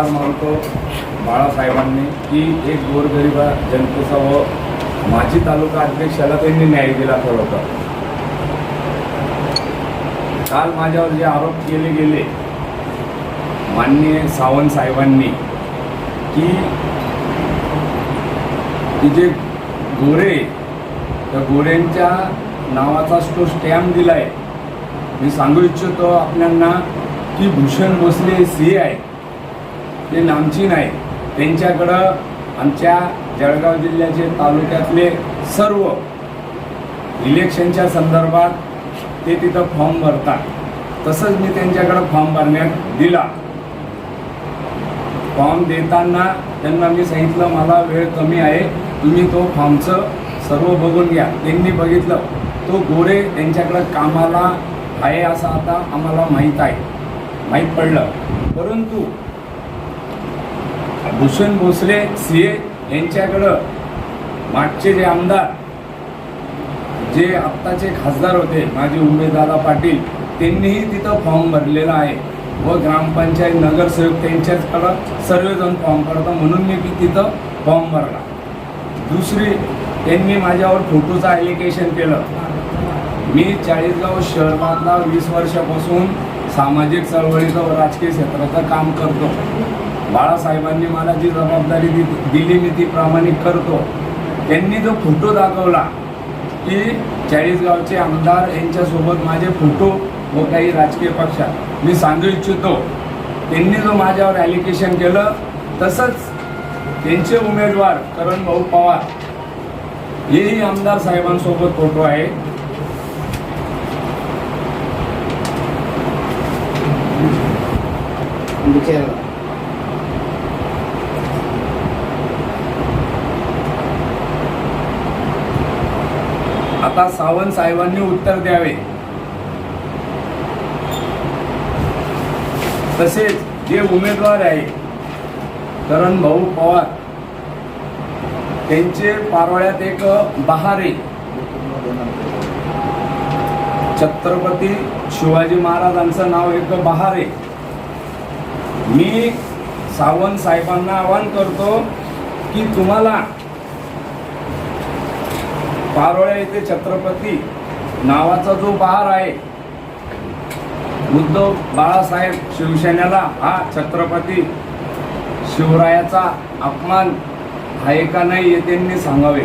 आभार मानतो बाळासाहेबांनी की एक गोरगरिबा जनतेचा व माजी तालुका अध्यक्षाला त्यांनी न्याय दिला खरोखर काल माझ्यावर जे आरोप केले गेले माननीय सावंत साहेबांनी की जे गोरे त्या गोऱ्यांच्या नावाचा तो स्टॅम्प दिलाय. मी सांगू इच्छितो आपल्यांना की भूषण भोसले सी आहे ते नामचीन आहे त्यांच्याकडं आमच्या जळगाव जिल्ह्याचे तालुक्यातले सर्व इलेक्शनच्या संदर्भात ते तिथं फॉर्म भरतात. तसंच मी त्यांच्याकडं फॉर्म भरण्यात दिला. फॉर्म देताना त्यांना मी सांगितलं मला वेळ कमी आहे तुम्ही तो फॉर्मचं सर्व बघून घ्या. त्यांनी बघितलं. तो गोरे त्यांच्याकडं कामाला आहे असं आता आम्हाला माहीत आहे. माहीत पडलं. परंतु भूषण भोसले सी ए यांच्याकडं मागचे जे आमदार जे आत्ताचे खासदार होते माझे उमेददादा पाटील त्यांनीही तिथं फॉर्म भरलेला आहे. व ग्रामपंचायत नगरसेवक त्यांच्याचकडं सर्वजण फॉर्म भरतो म्हणून मी तिथं फॉर्म भरला. दुसरी त्यांनी माझ्यावर फोटोचं ॲलिगेशन केलं. मी चाळीसगाव शहरातला वीस वर्षापासून सामाजिक चळवळीचं व राजकीय क्षेत्राचं काम करतो. बाळासाहेबांनी मला जी जबाबदारी दि दिली मी ती प्रामाणिक करतो. त्यांनी जो फोटो दाखवला की चाळीसगावचे आमदार यांच्यासोबत माझे फोटो व काही राजकीय पक्षात. मी सांगू इच्छितो त्यांनी जो माझ्यावर ॲलिगेशन केलं तसंच त्यांचे उमेदवार करण भाऊ पवार हेही आमदार साहेबांसोबत फोटो आहे. विचार आता सावंत साहेबांनी उत्तर द्यावे. तसेच जे उमेदवार आहे करण भाऊ पवार त्यांचे पारोळ्यात एक बहार. छत्रपती शिवाजी महाराजांचं नाव एक बहार. आहे मी सावंत साहेबांना आवाहन करतो की तुम्हाला पारोळ्या येथे छत्रपती नावाचा जो बहार आहे उद्धव बाळासाहेब शिवसेनेला हा छत्रपती शिवरायाचा अपमान आहे का नाही हे त्यांनी सांगावे.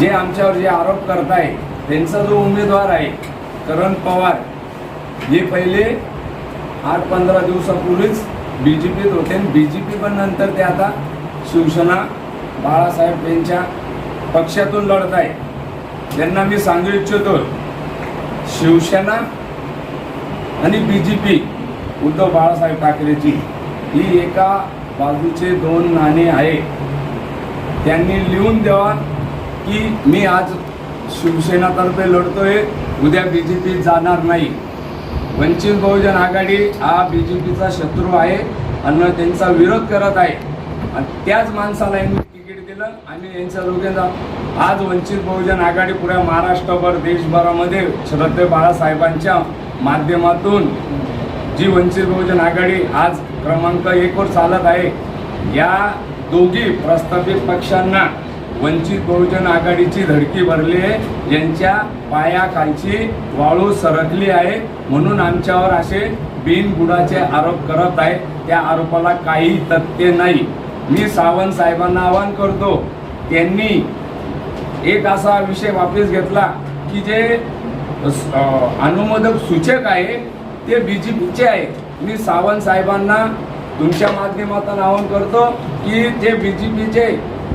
जे आमच्यावर जे आरोप करताय त्यांचा जो उमेदवार आहे करण पवार हे पहिले आठ पंधरा दिवसापूर्वीच बी जे पीत होते. बी जे पी पण नंतर ते आता शिवसेना बाळासाहेब यांच्या पक्षातून लढत आहे. त्यांना मी सांगू इच्छितो शिवसेना आणि B J P Uddhav Balasaheb ठाकरेची ही एका बाजूचे दोन नाणे आहे. त्यांनी लिहून द्यावा की मी आज शिवसेनातर्फे लढतोय उद्या बी जे पीत जाणार नाही. वंचित बहुजन आघाडी हा बी जे पीचा शत्रू आहे आणि त्यांचा विरोध करत आहे. आणि त्याच माणसाला यांनी तिकीट दिलं आणि यांच्या दोघांचा आज वंचित बहुजन आघाडी पुऱ्या महाराष्ट्रभर देशभरामध्ये श्रद्धे बाळासाहेबांच्या माध्यमातून जी वंचित बहुजन आघाडी आज क्रमांक एकवर चालत आहे या दोघी प्रस्थापित पक्षांना वंचित बहुजन आघाडीची धडकी भरली आहे. यांच्या पायाखालची वाळू सरकली आहे. म्हणून आमच्यावर असे बिनबुडाचे आरोप करत आहे त्या आरोपाला काही तथ्य नाही. मी सावंत साहेबांना आवाहन करतो त्यांनी एक असा विषय वापस घेतला की जे अनुमोदक सूचक आहे ते बी जे पीचे आहे. मी सावंत साहेबांना तुमच्या माध्यमातून आवाहन करतो की जे बी जे पीचे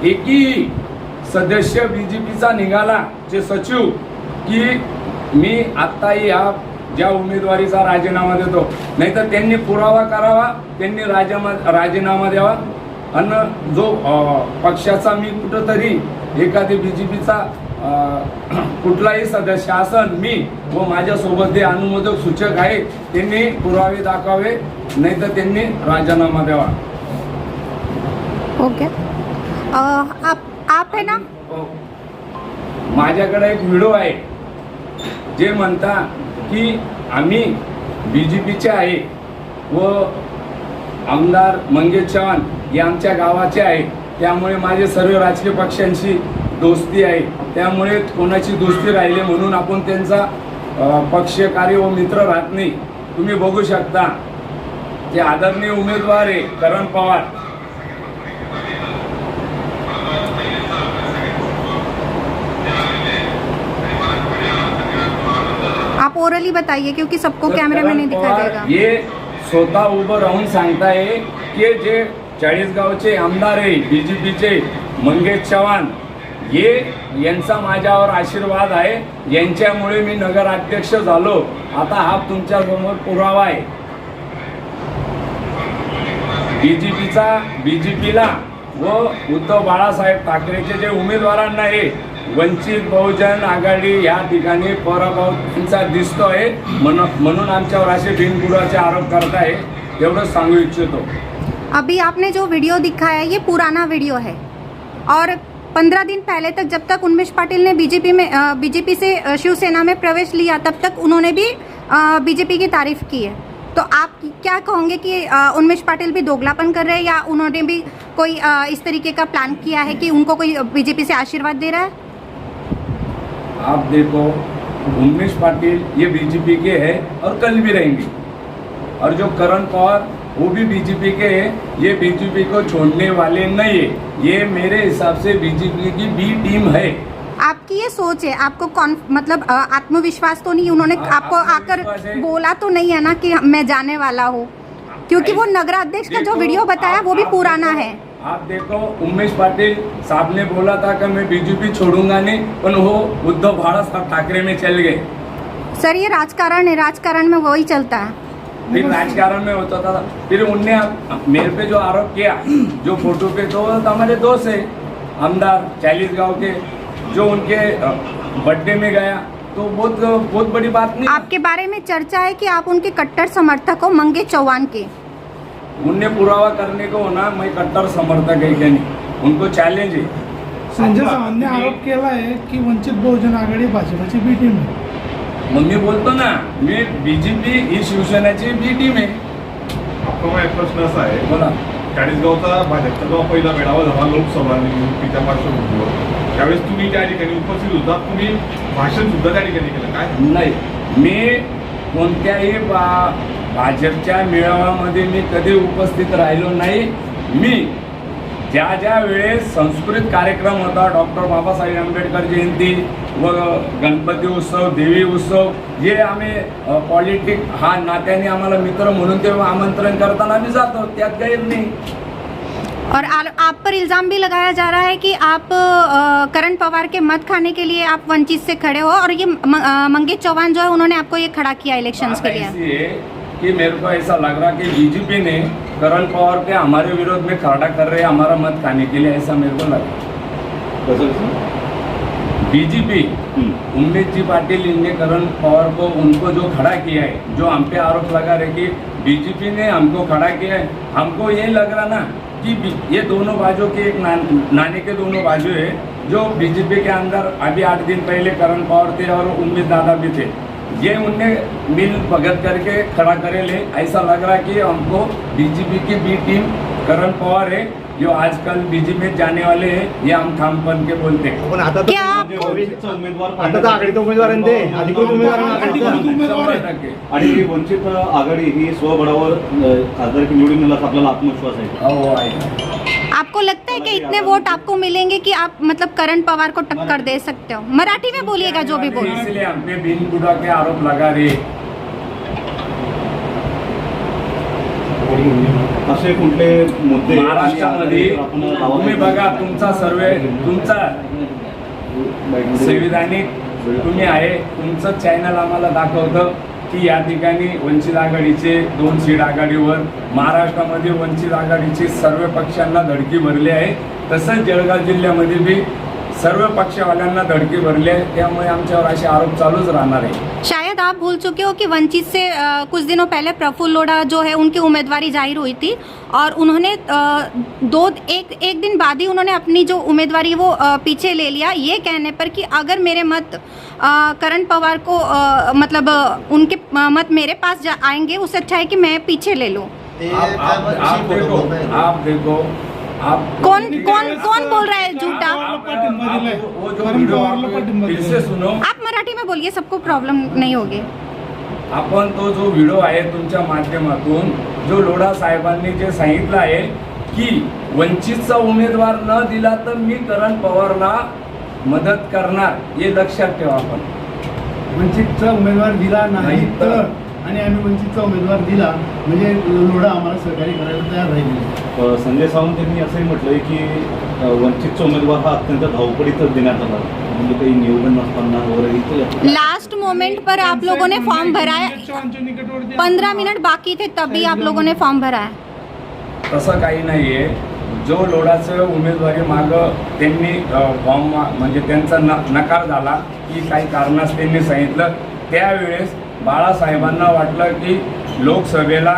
एकही सदस्य बी जे पीचा निघाला जे सचिव की मी आत्ताही या ज्या उमेदवारीचा राजीनामा देतो. नाहीतर त्यांनी पुरावा करावा त्यांनी राजीनामा राजीनामा द्यावा. आणि जो पक्षाचा मी कुठंतरी एखादी बी जे पीचा कुठलाही सदस्य असन मी व माझ्यासोबत जे अनुमोदक सूचक आहे त्यांनी पुरावे दाखवावे नाहीतर त्यांनी राजीनामा द्यावा. ओके. अ, आप आप है ना? हो. माझ्याकडे एक व्हिडिओ आहे. जे म्हणता की आम्ही बी जे पीचे आहे व आमदार मंगेश चव्हाण हे आमच्या गावाचे आहे. त्यामुळे माझे सर्व राजकीय पक्षांशी दोस्ती आहे. त्यामुळे कोणाची दोस्ती राहिली म्हणून आपण त्यांचा पक्ष कार्य व मित्र राहत नाही. तुम्ही बघू शकता. ते आदरणीय उमेदवार आहे करण पवार. आप ओरली बताइए क्योंकि सबको कैमरे में नहीं पवार देगा। हे स्वतः उभं राहून सांगताय की जे चाळीसगावचे आमदार आहे बीजेपीचे मंगेश चव्हाण हे यांचा माझ्यावर आशीर्वाद आहे. यांच्यामुळे मी नगराध्यक्ष झालो. आता हा तुमच्यासमोर पुरावा आहे. बीजेपीचा बीजेपीला व उद्धव बाळासाहेब ठाकरेचे जे उमेदवारांना आहे वंचित बहुजन आघाडी या ठिकाणी पराभव त्यांचा दिसतोय म्हण- म्हणून आमच्यावर असे बिनबुडाचे आरोप करत आहे एवढं सांगू इच्छितो. अभी आपने जो वीडियो दिखाया ये पुराना वीडियो है. और पंद्रह दिन पहले तक जब तक उन्मेश पाटिल ने बीजेपी में बीजेपी से शिवसेना में प्रवेश लिया तब तक उन्होंने भी बीजेपी की तारीफ की है. तो आप क्या कहोगे कि उन्मेश पाटिल भी दोगलापन कर रहे हैं या उन्होंने भी कोई इस तरीके का प्लान किया है कि उनको कोई बीजेपी से आशीर्वाद दे रहा है? आप देखो उमेश पाटिल ये बीजेपी के हैं और कल भी रहेंगे। और जो करण पवार वो भी बीजेपी के हैं ये बीजेपी को छोड़ने वाले नहीं है। ये मेरे हिसाब से बीजेपी की बी टीम है। आपकी ये सोच है आपको कौन मतलब आत्मविश्वास तो नहीं उन्होंने आ- आपको आकर बोला तो नहीं है ना कि मैं जाने वाला हूँ? क्योंकि वो नगराध्यक्ष का जो वीडियो बताया वो भी पुराना है। आप देखो उमेश पाटिल साहब ने बोला था कि मैं बीजेपी छोड़ूँगा नहीं पर वो उद्धव बाला साहब ठाकरे में चल गए। सर ये राजकारण है राजकारण में वही चलता है। फिर राजकारण में होता था। फिर उनने मेरे पे जो आरोप किया जो फ़ोटो पे तो तो हमारे दोस्त है आमदार चालीस गाँव के जो उनके बर्थडे में गया तो बहुत बहुत बड़ी बात नहीं आपके बारे में चर्चा है कि आप उनके कट्टर समर्थक हो मंगे चौहान के। उनने पुरावा करने को होना मैं कट्टर समर्थक है क्या नहीं? उनको चैलेंज है। संजय चव्हाणने आरोप केला आहे की वंचित बहुजन आघाडी भाजपची बी टीम आहे. मग मी बोलतो ना मी बीजेपी ही शिवसेनेची बी टीम आहे. आपला एक प्रश्न असा आहे. बोला. चाळीसगावचा भाजपचा जो पहिला मेळावा झाला लोकसभा निवडणुकीच्या पार्श्वभूमीवर त्यावेळेस तुम्ही त्या ठिकाणी उपस्थित होता. तुम्ही भाषण सुद्धा त्या ठिकाणी केलं. काय? नाही. मी कोणत्याही बा भाजपच्या मेळाव्यामध्ये मी कधी उपस्थित राहिलो नाही. मी ज्या ज्या वेळेस संस्कृत कार्यक्रम होता डॉक्टर बाबासाहेब आंबेडकर जयंती व गणपती उत्सव देवी उत्सव जे आम्ही पॉलिटिक हा नात्याने आम्हाला मित्र म्हणून ते आमंत्रण करताना आम्ही जातो त्यात गैर नाही. और आ- आप पर इल्जाम भी लगाया जा रहा है कि आप करण पवार के मत खाने के लिए आप वंचित से खड़े हो और ये मंगेश चौहान जो है उन्होंने आपको ये खड़ा किया इलेक्शंस के लिए। है कि मेरे को ऐसा लग रहा कि बीजेपी ने करण पवार के हमारे विरोध में खड़ा कर रहे हमारा मत खाने के लिए ऐसा मेरे को लग लगा बीजेपी उम्मेद जी पाटिल इनने करण पवार को उनको जो खड़ा किया है जो हम पे आरोप लगा रहे कि बीजेपी ने हमको खड़ा किया है हमको ये लग रहा ना कि ये दोनों बाजू के एक नान, नाने के दोनों बाजू है जो बीजेपी के अंदर अभी आठ दिन पहले करण पवार थे और उम्मीद दादा भी थे। ये उनने मिल भगत करके खड़ा करे ले। ऐसा लग रहा कि हमको बीजेपी की बी टीम करण पवार है जो आजकल बीजेपी में जाने वाले हैं ये हम ठामपन के बोलते हैं। पण आता क्या? काँग्रेसचा उमेदवार आता तर आघाडीचा उमेदवार ते? अधिकृत आघाडीचा. आहे. शंभर टक्के. आणि वंचित आघाडी ही स्वबळावर अ, खासदारकी निवडून आपल्याला आत्मविश्वास आहे. हो आहे. आपको लगता है कि इतने वोट आपको मिलेंगे कि आप मतलब करण पवार को टक्कर दे सकते हो? मराठी में बोलिएगा जो भी बोल। इसलिए हम पे बिन बुढ़ा के आरोप लगा रहे असे कुठले मुद्दे महाराष्ट्रामध्ये आपण तुम्ही बघा तुमचा सर्वे तुमचा संविधानिक तुम्ही आहे तुमचं चॅनल आम्हाला दाखवतं. की या ठिकाणी वंचित आघाडीचे दोन सीट आघाडीवर महाराष्ट्रामध्ये वंचित आघाडीचे सर्व पक्षांना धडकी भरली आहे. तसंच जळगाव जिल्ह्यामध्ये बी सर्व पक्षवाल्यांना धडकी भरली आहे. त्यामुळे आमच्यावर असे आरोप चालूच राहणार आहे. शायद आप भूल चुके हो कि वंचित से अ, कुछ दिनों पहले प्रफुल्ल लोढ़ा जो है उनकी उम्मीदवारी ज़ाहिर हुई थी और उन्होंने अ, दो एक एक दिन बाद ही उन्होंने अपनी जो उम्मीदवारी वो अ, पीछे ले लिया ये कहने पर कि अगर मेरे मत करण पवार को अ, मतलब उनके मत मेरे पास आएँगे उससे अच्छा है कि मैं पीछे ले लूँ। आप आप आप देखो आप देखो आप कौन कौन कौन बोल रहा है झूठा? आप- मराठी में बोलिए सबको प्रॉब्लम नहीं होगी। आपण तो जो व्हिडिओ आहे तुमच्या माध्यमातून जो लोढा साहेबांनी जे सांगितलं आहे की वंचितचा उमेदवार न दिला तर मी करण पवारला मदत करणार हे लक्षात ठेवा आपण. वंचितचा उमेदवार दिला नाही तर. आणि आम्ही वंचितचा उमेदवार दिला म्हणजे लोढा आम्हाला सहकार्य करायला तयार राहील संजय सावंत यांनी असंही म्हटलंय की वंचितचा उमेदवार हा अत्यंत धावपडीतच देण्यात आला. म्हणजे काही नियोजन नसताना वगैरे लास्ट मोमेंट पर आप लोगों ने फॉर्म भरा है पंद्रह मिनट बाकी थे तभी आप लोगों ने फॉर्म भरा है तसं काही नाही आहे जो लोढाचं उमेदवारी मागं त्यांनी फॉर्म मा- म्हणजे त्यांचा न नकार झाला की काही कारणास त्यांनी सांगितलं त्यावेळेस बाळासाहेबांना वाटलं की लोकसभेला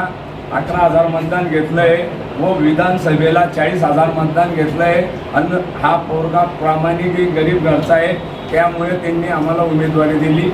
अकरा हजार मतदान घेतलं आहे व विधानसभेला चाळीस हजार मतदान घेतलं आहे आणि हा पोरगा प्रामाणिक गरीब घरचा आहे. त्यामुळे त्यांनी आम्हाला उमेदवारी दिली.